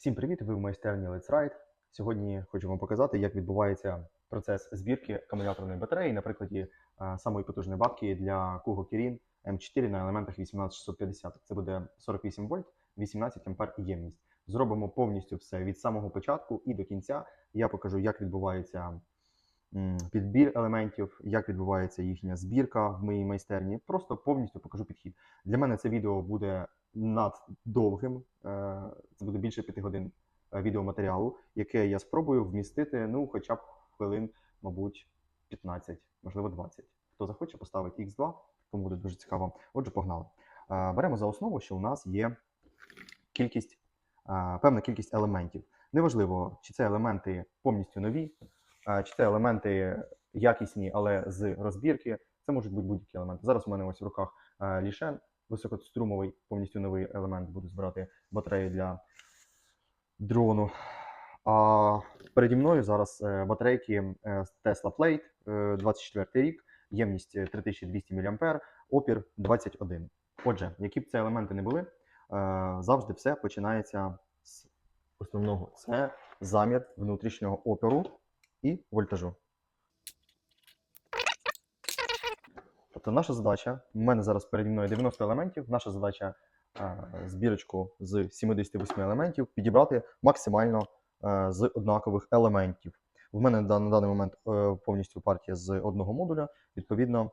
Всім привіт! Ви в майстерні Let's Ride. Сьогодні хочу вам показати, як відбувається процес збірки акумуляторної батареї на прикладі а, самої потужної бабки для Kugo Kirin M4 на елементах 18650. Це буде 48 вольт, 18 ампер ємність. Зробимо повністю все від самого початку і до кінця. Я покажу, як відбувається підбір елементів, як відбувається їхня збірка в моїй майстерні. Просто повністю покажу підхід. Для мене це відео буде наддовгим. Е, Це буде більше п'яти годин е, відеоматеріалу, яке я спробую вмістити, ну, хоча б хвилин, мабуть, 15, можливо, 20. Хто захоче, поставить X2, кому буде дуже цікаво. Отже, погнали. Е, Беремо за основу, що у нас є кількість, певна кількість елементів. Неважливо, чи це елементи повністю нові, чи це елементи якісні, але з розбірки. Це можуть бути будь-які елементи. Зараз у мене ось в руках е, лішен, високострумовий, повністю новий елемент. Буду збирати батарею для дрону. А переді мною зараз е, батарейки е, Tesla Plate, е, 24 рік, ємність е, 3200 мА, опір 21. Отже, які б це елементи не були, завжди все починається з основного. Це замір внутрішнього опору і вольтажу. Тобто наша задача, у мене зараз переді мною 90 елементів, наша задача е, збірочку з 78 елементів підібрати максимально е, з однакових елементів. В мене да- на даний момент е, повністю партія з одного модуля. Відповідно,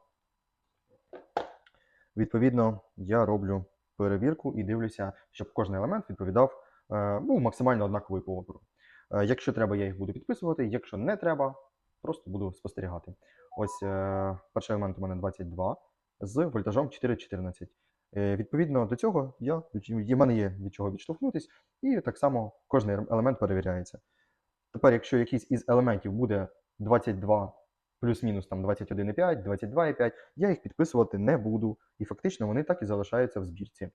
відповідно, я роблю перевірку і дивлюся, щоб кожен елемент відповідав е, ну, максимально однаковий по опору. Е, Якщо треба, я їх буду підписувати. Якщо не треба, просто буду спостерігати. Ось е, перший елемент у мене 22 з вольтажом 4,14. Е, відповідно до цього я, в мене є від чого відштовхнутись, і так само кожний елемент перевіряється. Тепер, якщо якийсь із елементів буде 22 плюс-мінус там 21,5, 22,5, я їх підписувати не буду. І фактично вони так і залишаються в збірці.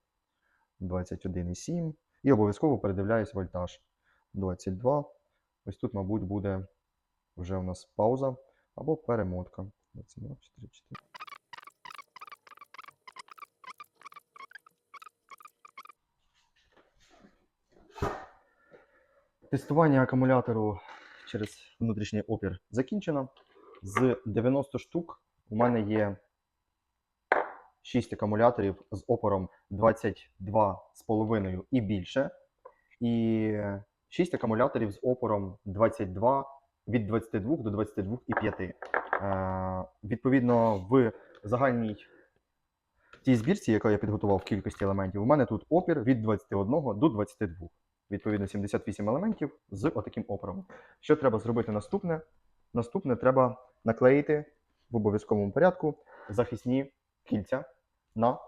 21,7. І обов'язково передивляюсь вольтаж. 22. Ось тут, мабуть, буде вже у нас пауза або перемотка. 22, 4, 4. Тестування акумулятору через внутрішній опір закінчено. З 90 штук у мене є 6 акумуляторів з опором 22,5 і більше. І 6 акумуляторів з опором 22 від 22 до 22,5. Е, відповідно, в загальній тій збірці, яку я підготував в кількості елементів, у мене тут опір від 21 до 22. Відповідно, 78 елементів з отаким опором. Що треба зробити наступне? Наступне треба наклеїти в обов'язковому порядку захисні кільця на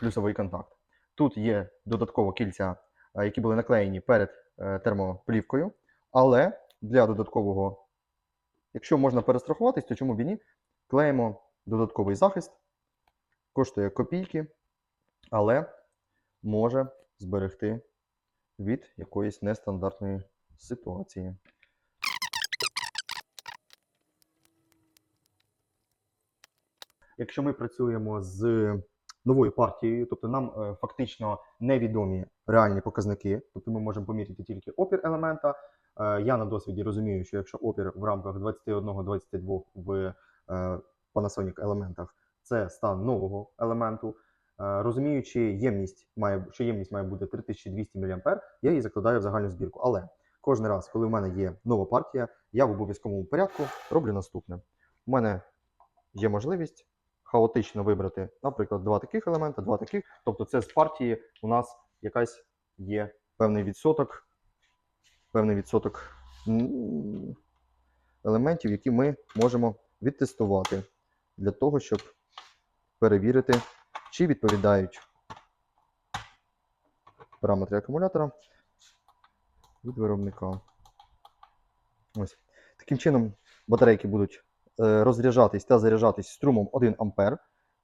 плюсовий контакт. Тут є додатково кільця, е, які були наклеєні перед термоплівкою, але для додаткового, якщо можна перестрахуватись, то чому б і ні? Клеїмо додатковий захист, коштує копійки, але може зберегти від якоїсь нестандартної ситуації. Якщо ми працюємо з новою партією, тобто нам е, фактично невідомі реальні показники, тобто ми можемо поміряти тільки опір елемента. Е, я на досвіді розумію, що якщо опір в рамках 21-22 в е, Panasonic елементах це стан нового елементу. Розуміючи ємність має, що ємність має бути 3200 мА, я її закладаю в загальну збірку. Але кожен раз, коли в мене є нова партія, я в обов'язковому порядку роблю наступне. У мене є можливість хаотично вибрати, наприклад, два таких елемента, два таких. Тобто, це з партії у нас якась є певний відсоток, певний відсоток елементів, які ми можемо відтестувати для того, щоб перевірити, чи відповідають параметри акумулятора від виробника. Ось. Таким чином, батарейки будуть розряджатись та заряджатись струмом 1 А,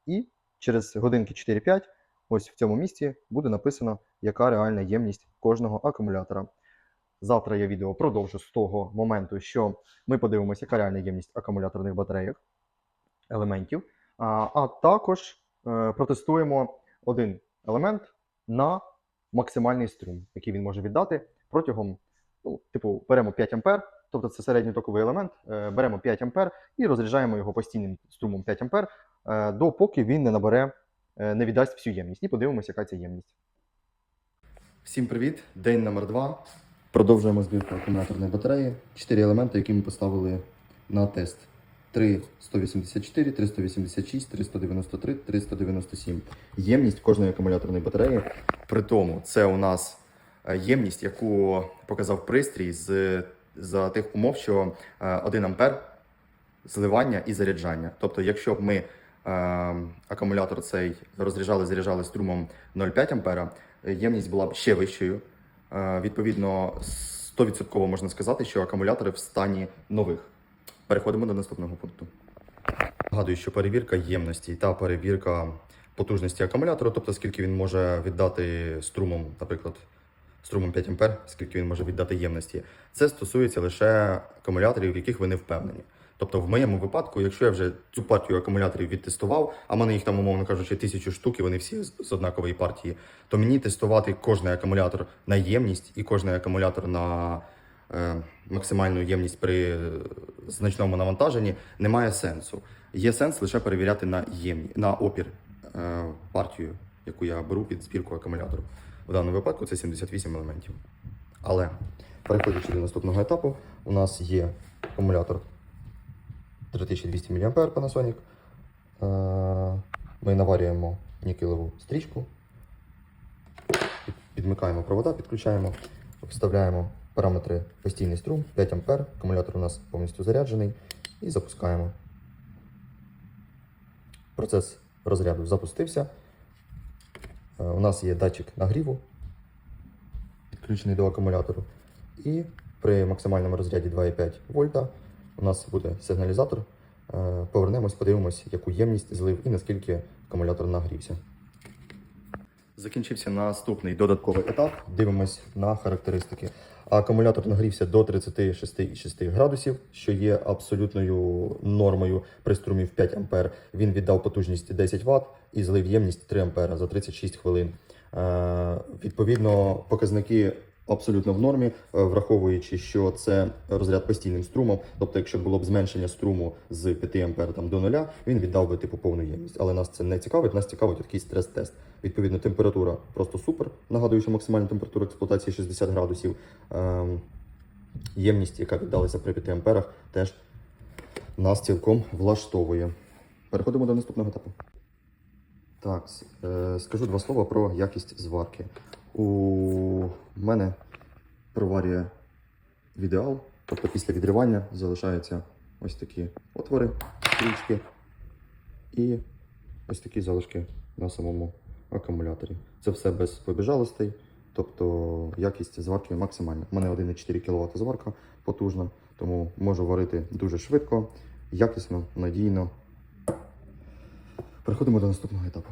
і через годинки 4-5 ось в цьому місці буде написано, яка реальна ємність кожного акумулятора. Завтра я відео продовжу з того моменту, що ми подивимося, яка реальна ємність акумуляторних батарейок, елементів. А, а також е, протестуємо один елемент на максимальний струм, який він може віддати протягом, ну, типу, беремо 5 ампер, тобто це середньотоковий елемент, е, беремо 5 ампер і розряджаємо його постійним струмом 5 ампер, е, допоки він не набере, е, не віддасть всю ємність. І подивимося, яка це ємність. Всім привіт! День номер 2 Продовжуємо збірку акумуляторної батареї. Чотири елементи, які ми поставили на тест. 3 184, 386, 393, 397. Ємність кожної акумуляторної батареї. При тому, це у нас ємність, яку показав пристрій з, за тих умов, що е, 1 ампер зливання і заряджання. Тобто, якщо б ми е, акумулятор цей розряджали, заряджали струмом 0,5 ампера, е, ємність була б ще вищою. Е, Відповідно, 100% можна сказати, що акумулятори в стані нових. Переходимо до наступного пункту. Нагадую, що перевірка ємності та перевірка потужності акумулятора, тобто скільки він може віддати струмом, наприклад, струмом 5 А, скільки він може віддати ємності, це стосується лише акумуляторів, в яких ви не впевнені. Тобто, в моєму випадку, якщо я вже цю партію акумуляторів відтестував, а в мене їх там, умовно кажучи, тисячу штук, і вони всі з з однакової партії, то мені тестувати кожний акумулятор на ємність і кожний акумулятор на е, максимальну ємність при е, значному навантаженні немає сенсу. Є сенс лише перевіряти на ємні, на опір е, партію, яку я беру під збірку акумулятору. В даному випадку це 78 елементів. Але переходячи до наступного етапу, у нас є акумулятор 3200 мА Panasonic. Е, Ми наварюємо нікелеву стрічку, підмикаємо провода, підключаємо, вставляємо параметри постійний струм 5 А. Акумулятор у нас повністю заряджений і запускаємо. Процес розряду запустився. Е, У нас є датчик нагріву, підключений до акумулятору. І при максимальному розряді 2,5 вольта у нас буде сигналізатор. Е, Повернемось, подивимось, яку ємність злив і наскільки акумулятор нагрівся. Закінчився наступний додатковий етап. Дивимось на характеристики. Акумулятор нагрівся до 36,6 градусів, що є абсолютною нормою при струмі в 5 А. Він віддав потужність 10 Вт і злив ємність 3 А за 36 хвилин. Е, Відповідно, показники абсолютно в нормі, е, враховуючи, що це розряд постійним струмом. Тобто, якщо було б зменшення струму з 5 А там, до 0, він віддав би типу повну ємність. Але нас це не цікавить, нас цікавить такий стрес-тест. Відповідно, температура просто супер. Нагадую, що максимальна температура експлуатації 60 градусів. Ем, ємність, яка віддалася при 5 амперах, теж нас цілком влаштовує. Переходимо до наступного етапу. Так, е, скажу два слова про якість зварки. У мене проварює в ідеал, тобто після відривання залишаються ось такі отвори, стрічки і ось такі залишки на самому акумуляторі. Це все без побіжалостей, тобто якість зварки максимальна. У мене 1,4 кВт зварка потужна, тому можу варити дуже швидко, якісно, надійно. Переходимо до наступного етапу.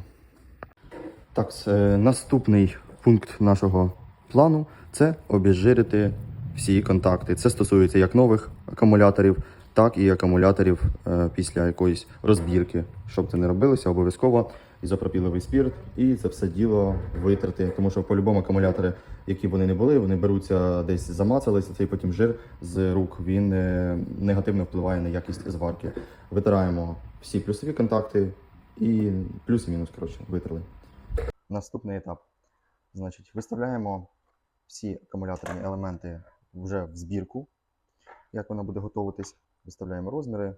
Так, наступний пункт нашого плану це обезжирити всі контакти. Це стосується як нових акумуляторів, так і акумуляторів е, після якоїсь розбірки. Щоб це не робилося, обов'язково ізопропіловий спірт і це все діло витрати. Тому що по-любому акумулятори, які вони не були, вони беруться десь замацалися, цей потім жир з рук він е, негативно впливає на якість зварки. Витираємо всі плюсові контакти і плюс-мінус коротше, витрали. Наступний етап. Значить, виставляємо всі акумуляторні елементи вже в збірку, як вона буде готуватись. Виставляємо розміри.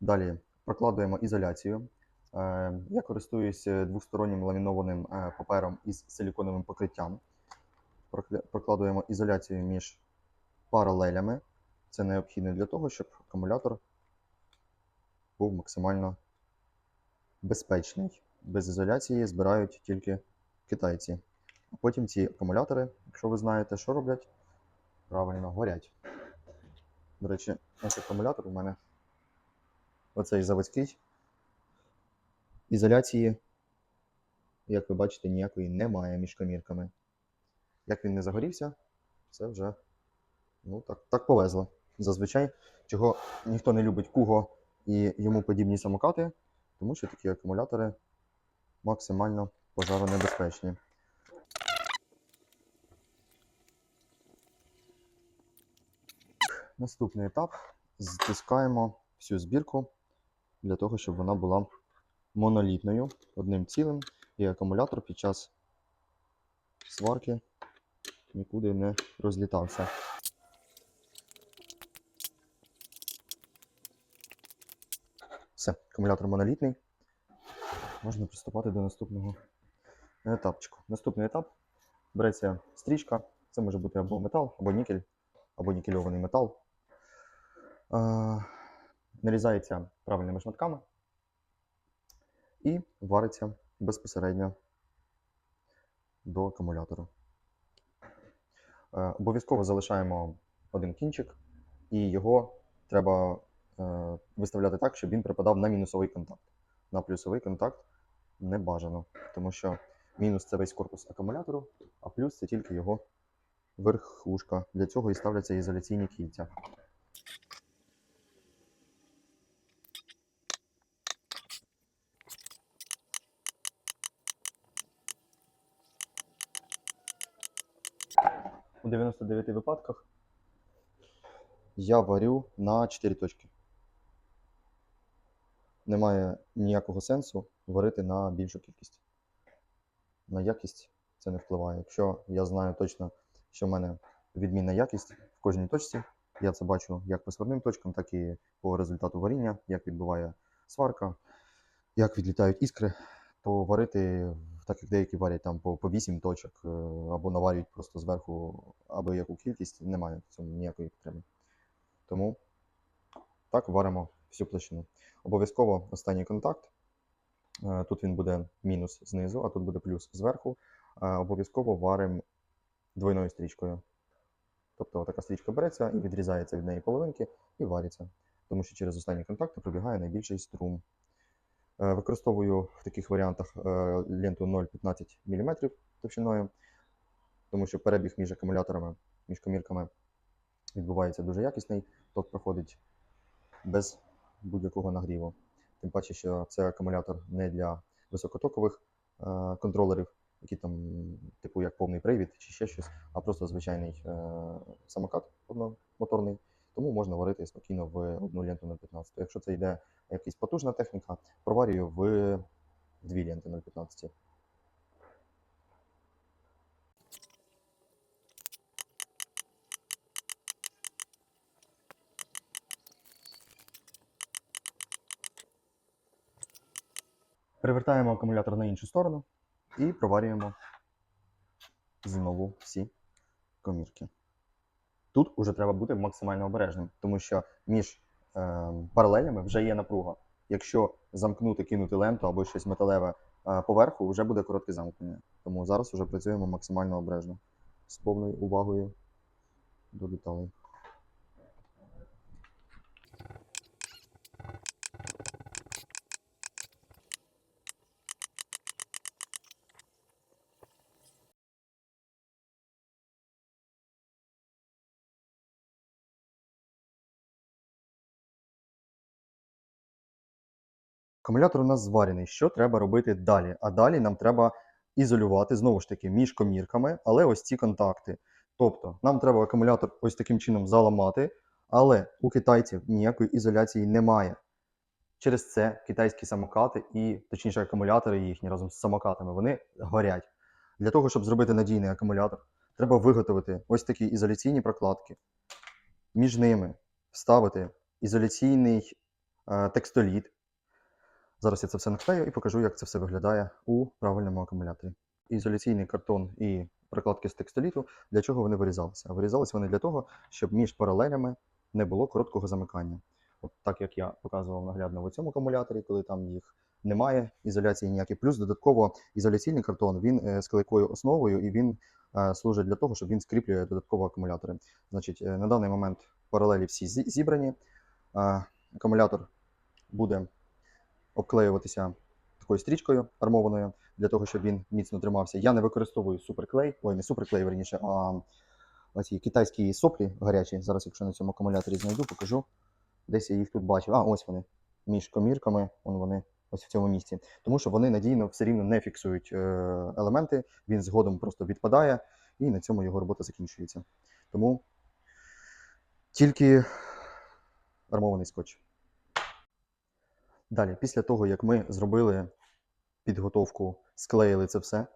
Далі прокладуємо ізоляцію. Е, Я користуюся двостороннім ламінованим е, папером із силіконовим покриттям. Прокладуємо ізоляцію між паралелями. Це необхідно для того, щоб акумулятор був максимально безпечний. Без ізоляції збирають тільки китайці. Потім ці акумулятори, якщо ви знаєте, що роблять, правильно горять. До речі, ось акумулятор у мене оцей заводський. Ізоляції, як ви бачите, ніякої немає між комірками. Як він не загорівся, це вже ну, так, так повезло. Зазвичай, чого ніхто не любить куго і йому подібні самокати, тому що такі акумулятори максимально пожаронебезпечні. Наступний етап стискаємо всю збірку для того, щоб вона була монолітною, одним цілим, і акумулятор під час сварки нікуди не розлітався. Все, акумулятор монолітний. Можна приступати до наступного етапчику. Наступний етап береться стрічка. Це може бути або метал, або нікель, або нікельований метал. Е, нарізається правильними шматками і вариться безпосередньо до акумулятора. Е, обов'язково залишаємо один кінчик, і його треба е, виставляти так, щоб він припадав на мінусовий контакт. На плюсовий контакт не бажано, тому що мінус це весь корпус акумулятору, а плюс це тільки його верхушка. Для цього і ставляться ізоляційні кільця. У 99 випадках я варю на 4 точки. Немає ніякого сенсу варити на більшу кількість. На якість це не впливає. Якщо я знаю точно, що в мене відмінна якість в кожній точці, я це бачу як по сварним точкам, так і по результату варіння, як відбуває сварка, як відлітають іскри, то варити, так як деякі варять там по, по 8 точок е, або наварюють просто зверху аби яку кількість, немає в цьому ніякої потреби. Тому так варимо всю площину. Обов'язково останній контакт. Е, Тут він буде мінус знизу, а тут буде плюс зверху. Е, Обов'язково варимо двойною стрічкою. Тобто така стрічка береться і відрізається від неї половинки і вариться. Тому що через останні контакти пробігає найбільший струм. Е, Використовую в таких варіантах е, ленту 0,15 мм товщиною, тому що перебіг між акумуляторами, між комірками відбувається дуже якісний, ток проходить без будь-якого нагріву. Тим паче, що це акумулятор не для високотокових е, контролерів, які там, типу як повний привід чи ще щось, а просто звичайний самокат одномоторний. Тому можна варити спокійно в одну ленту 0,15. Якщо це йде якась потужна техніка, проварюю в дві ленти 0,15. Перевертаємо акумулятор на іншу сторону і проварюємо знову всі комірки. Тут уже треба бути максимально обережним, тому що між е, паралелями вже є напруга. Якщо замкнути, кинути ленту або щось металеве е, поверху, вже буде коротке замкнення. Тому зараз вже працюємо максимально обережно, з повною увагою до деталей. Акумулятор у нас зварений. Що треба робити далі? А далі нам треба ізолювати знову ж таки між комірками, але ось ці контакти. Тобто нам треба акумулятор ось таким чином заламати, але у китайців ніякої ізоляції немає. Через це китайські самокати і, точніше, акумулятори їхні разом з самокатами, вони горять. Для того, щоб зробити надійний акумулятор, треба виготовити ось такі ізоляційні прокладки. Між ними вставити ізоляційний е, текстоліт. Зараз я це все наклею і покажу, як це все виглядає у правильному акумуляторі. Ізоляційний картон і прокладки з текстоліту, для чого вони вирізалися? Вирізалися вони для того, щоб між паралелями не було короткого замикання. От так як я показував наглядно в цьому акумуляторі, коли там їх немає, ізоляції ніякі. Плюс додатково ізоляційний картон він е, з клейкою основою і він е, служить для того, щоб він скріплює додатково акумулятори. Значить, е, на даний момент паралелі всі зібрані. Акумулятор буде обклеюватися такою стрічкою армованою для того, щоб він міцно тримався. Я не використовую суперклей, ой, не суперклей, верніше, а оці китайські соплі гарячі. Зараз, якщо на цьому акумуляторі знайду, покажу. Десь я їх тут бачив. А, ось вони. Між комірками, вон вони ось в цьому місці. Тому що вони надійно все рівно не фіксують е, елементи, він згодом просто відпадає, і на цьому його робота закінчується. Тому Тільки армований скотч. Далі, після того, як ми зробили підготовку, склеїли це все,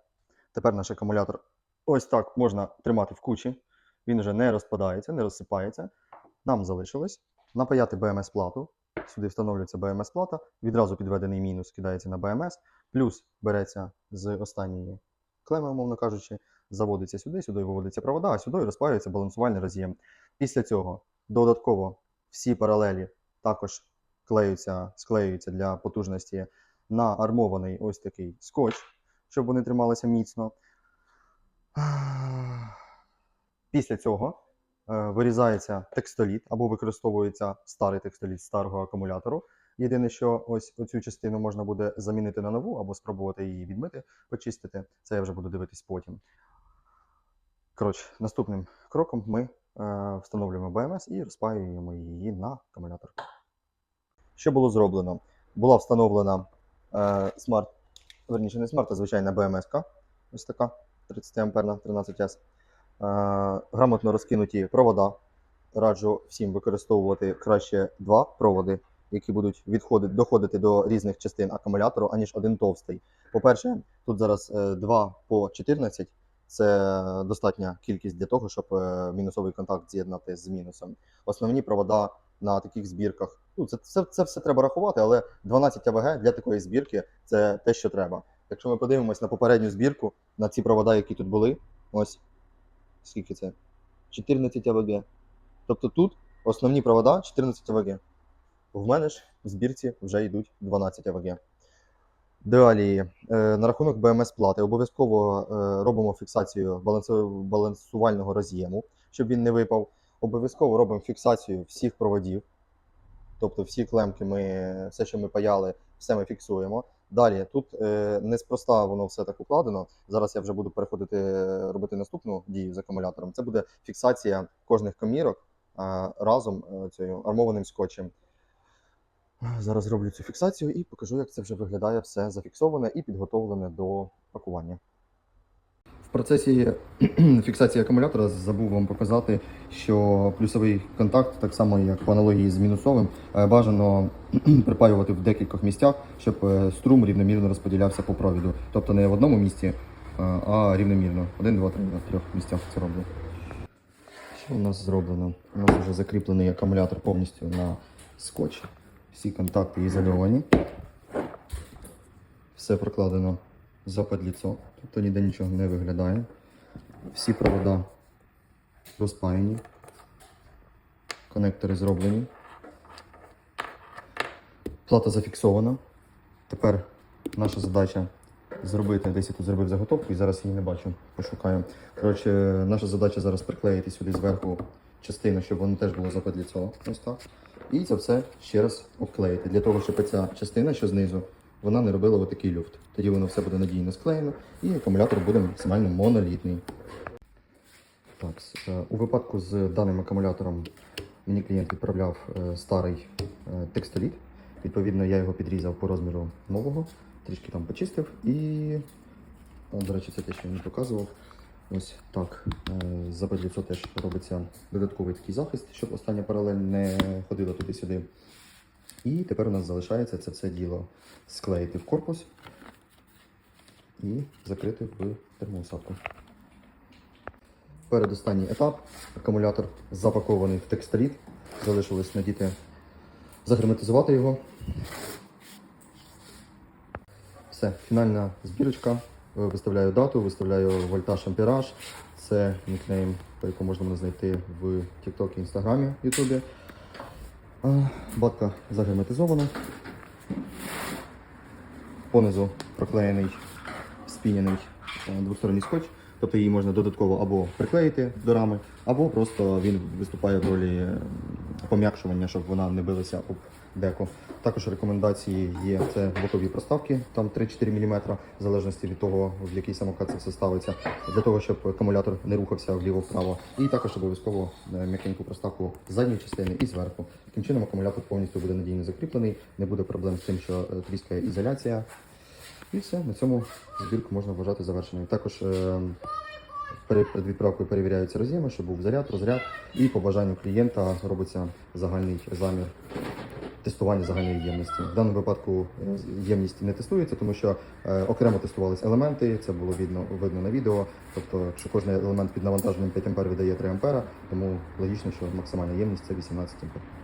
тепер наш акумулятор ось так можна тримати в кучі. Він вже не розпадається, не розсипається. Нам залишилось напаяти БМС-плату. Сюди встановлюється БМС-плата, відразу підведений мінус кидається на БМС, плюс береться з останньої клеми, умовно кажучи, заводиться сюди, сюди виводиться провода, а сюди розпаюється балансувальний роз'єм. Після цього додатково всі паралелі також клеються, склеюються для потужності на армований ось такий скотч, щоб вони трималися міцно. Після цього е, вирізається текстоліт або використовується старий текстоліт старого акумулятору. Єдине, що ось оцю частину можна буде замінити на нову або спробувати її відмити, почистити. Це я вже буду дивитись потім. Коротше, наступним кроком ми е, встановлюємо БМС і розпаюємо її на акумулятор. Що було зроблено? Була встановлена е, смарт, верніше не смарт, а звичайна БМС. Ось така 30 амперна 13С. Е, грамотно розкинуті провода. Раджу всім використовувати краще два проводи, які будуть відходити, доходити до різних частин акумулятору, аніж один товстий. По-перше, тут зараз е, 2 по 14 це достатня кількість для того, щоб е, мінусовий контакт з'єднати з мінусом. Основні провода на таких збірках. Ну, це, це, це все треба рахувати, але 12 АВГ для такої збірки це те, що треба. Якщо ми подивимось на попередню збірку, на ці провода, які тут були, ось скільки це? 14 АВГ. Тобто тут основні провода 14 АВГ. В мене ж в збірці вже йдуть 12 АВГ. Далі, е, на рахунок БМС плати, обов'язково е, робимо фіксацію балансувального роз'єму, щоб він не випав. Обов'язково робимо фіксацію всіх проводів. Тобто всі клемки, ми, все, що ми паяли, все ми фіксуємо. Далі, тут е, неспроста воно все так укладено. Зараз я вже буду переходити е, робити наступну дію з акумулятором. Це буде фіксація кожних комірок разом е, цією армованим скотчем. Зараз зроблю цю фіксацію і покажу, як це вже виглядає все зафіксоване і підготовлене до пакування. В процесі фіксації акумулятора забув вам показати, що плюсовий контакт, так само як по аналогії з мінусовим, е, бажано припаювати в декількох місцях, щоб е, струм рівномірно розподілявся по провіду. Тобто не в одному місці, е, а рівномірно. Один, два, три, на трьох місцях це роблю. Що у нас зроблено? У нас вже закріплений акумулятор повністю на скотч. Всі контакти ізольовані. Все прокладено западліцо, тобто ніде нічого не виглядає. Всі провода розпаяні, конектори зроблені. Плата зафіксована. Тепер наша задача зробити, десь я тут зробив заготовку і зараз її не бачу, пошукаю. Коротше, наша задача зараз приклеїти сюди зверху частину, щоб воно теж було западліцо. Ось так. І це все ще раз обклеїти, для того, щоб ця частина, що знизу, вона не робила отакий люфт. Тоді воно все буде надійно склеєно і акумулятор буде максимально монолітний. Так, е, у випадку з даним акумулятором мені клієнт відправляв е, старий е, текстоліт. Відповідно, я його підрізав по розміру нового, трішки там почистив і, до речі, це те, що я не показував. Ось так. За теж робиться додатковий такий захист, щоб остання паралель не ходила туди-сюди. І тепер у нас залишається це все діло склеїти в корпус і закрити в термоусадку. Передостанній етап. Акумулятор запакований в текстоліт. Залишилось надіти, загерметизувати його. Все, фінальна збірочка. Виставляю дату, виставляю вольтаж ампераж. Це нікнейм, по якому можна знайти в TikTok, Instagram, YouTube. Батка загерметизована. Понизу проклеєний спінений е, двосторонній скотч. Тобто її можна додатково або приклеїти до рами, або просто він виступає в ролі е, пом'якшування, щоб вона не билася об деко. Також рекомендації є це бокові проставки, там 3-4 мм, в залежності від того, в який самокат це все ставиться, для того, щоб акумулятор не рухався вліво-вправо. І також обов'язково е, м'якеньку проставку з задньої частини і зверху. Таким чином акумулятор повністю буде надійно закріплений, не буде проблем з тим, що е, тріскає ізоляція. І все, на цьому збірку можна вважати завершеною. Також е, перед відправкою перевіряються роз'єми, щоб був заряд, розряд, і по бажанню клієнта робиться загальний замір тестування загальної ємності. В даному випадку е, ємність не тестується, тому що е, окремо тестувалися елементи, це було видно, видно на відео. Тобто, якщо кожен елемент під навантаженням 5 А видає 3 А, тому логічно, що максимальна ємність це 18 А.